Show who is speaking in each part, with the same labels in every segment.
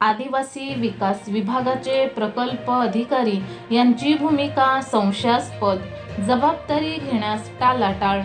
Speaker 1: आदिवासी विकास विभागाचे प्रकल्प अधिकारी यांची भूमिका संशयास्पद. जबाबदारी घेण्यास टाळाटाळ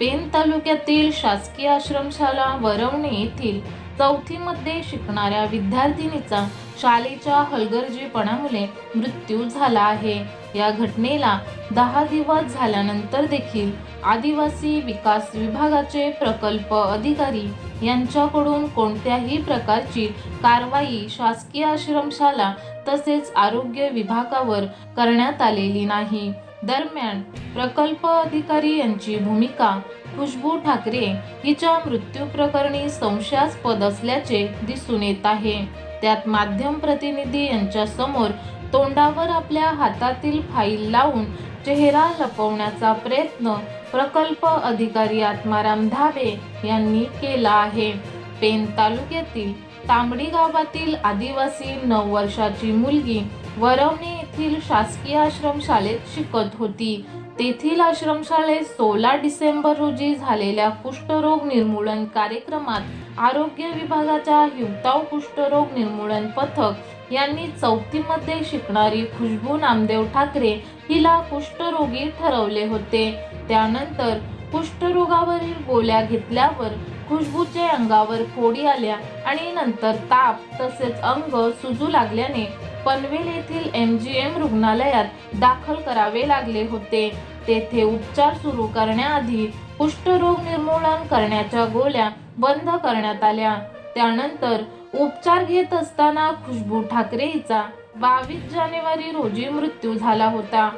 Speaker 1: पेन तालुक्यातील शासकीय आश्रमशाला वरवणे येथील चौथीमध्ये शिकणाऱ्या विद्यार्थिनीचा शाळेच्या हलगर्जीपणामुळे मृत्यू झाला आहे. या घटनेला दहा दिवस झाल्यानंतर देखील आदिवासी विकास विभागाचे प्रकल्प अधिकारी यांच्याकडून कोणत्याही प्रकारची कारवाई शासकीय आश्रमशाला तसेच आरोग्य विभागावर करण्यात आलेली नाही. दरम्यान प्रकल्प अधिकारी यांची भूमिका खुशबू ठाकरे हिच्या मृत्यू प्रकरणी संशयास्पद असल्याचे दिसून येत आहे. त्यात माध्यम प्रतिनिधी यांच्या समोर तोंडावर आपल्या हातातील फाईल लावून चेहरा लपवण्याचा प्रयत्न प्रकल्प अधिकारी आत्माराम धाबे यांनी केला आहे. पेन तालुक्यातील तांबडी गावातील आदिवासी नऊ वर्षाची मुलगी वरवणे येथील शासकीय आश्रमशाळेत शिकत होती. तेथील आश्रमशाळेत सोळा डिसेंबर रोजी झालेल्या कुष्ठरोग निर्मूलन कार्यक्रमात आरोग्य विभागाच्या हिवताव कुष्ठरोग निर्मूलन पथक यांनी चौथीमध्ये शिकणारी खुशबू नामदेव ठाकरे हिला कुष्ठरोगी ठरवले होते. त्यानंतर कुष्ठरोगावरील गोळ्या घेतल्यावर खुशबूचे अंगावर फोडी आल्या आणि नंतर ताप तसेच अंग सुजू लागल्याने पनवेल येथील एम जी एम रुग्णालयात दाखल करावे लागले होते. तेथे उपचार सुरू करण्याआधी कुष्ठरोग निर्मूलन करण्याच्या गोळ्या बंद करण्यात आल्या. त्यानंतर उपचार घेत असताना खुशबू ठाकरे हिचा बावीस जानेवारी रोजी मृत्यू झाला होता.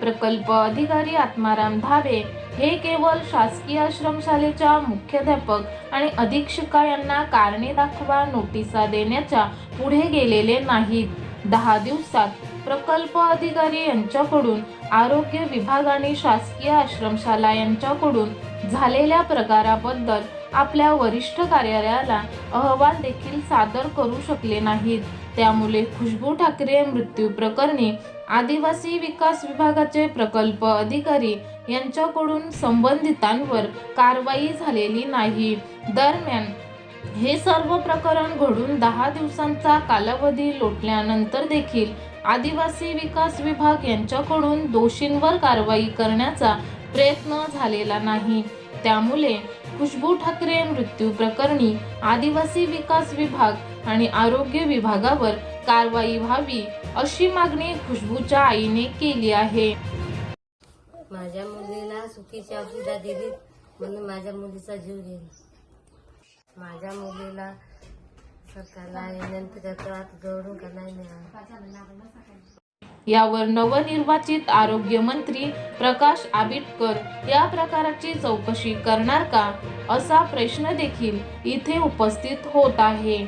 Speaker 1: प्रकल्प अधिकारी आत्माराम धाबे हे केवळ शासकीय आश्रमशालेच्या मुख्याध्यापक आणि अधीक्षका यांना कारणे दाखवा नोटिसा देण्याच्या पुढे गेलेले नाहीत. दहा दिवसात प्रकल्प अधिकारी यांच्याकडून आरोग्य विभाग आणि शासकीय आश्रमशाला यांच्याकडून झालेल्या प्रकाराबद्दल आपल्या वरिष्ठ कार्यालयाला अहवाल देखील सादर करू शकले नाहीत. त्यामुळे खुशबू ठाकरे मृत्यू प्रकरणी आदिवासी विकास विभागाचे प्रकल्प अधिकारी यांच्याकडून संबंधितांवर कारवाई झालेली नाही. दरम्यान हे सर्व प्रकरण घडून दहा दिवसांचा कालावधी लोटल्यानंतर देखील आदिवासी विकास विभाग यांच्याकडून दोषींवर कारवाई करण्याचा प्रयत्न झालेला नाही. त्यामुळे खुशबू ठाकरे मृत्यू प्रकरणी आदिवासी विकास विभाग आणि आरोग्य विभागावर कारवाई व्हावी अशी मागणी खुशबूच्या आईने केली आहे.
Speaker 2: माझ्या मुलीला सुखीची औषधा दिली म्हणून माझ्या मुलीचा जीव गेला. माझ्या मुलीला सरकारला विनंती करतो आता जोडून का नाही
Speaker 1: यावर नवनिर्वाचित आरोग्य मंत्री प्रकाश आबिटकर या प्रकाराची चौकशी करणार का असा प्रश्न देखील इथे उपस्थित होत आहे.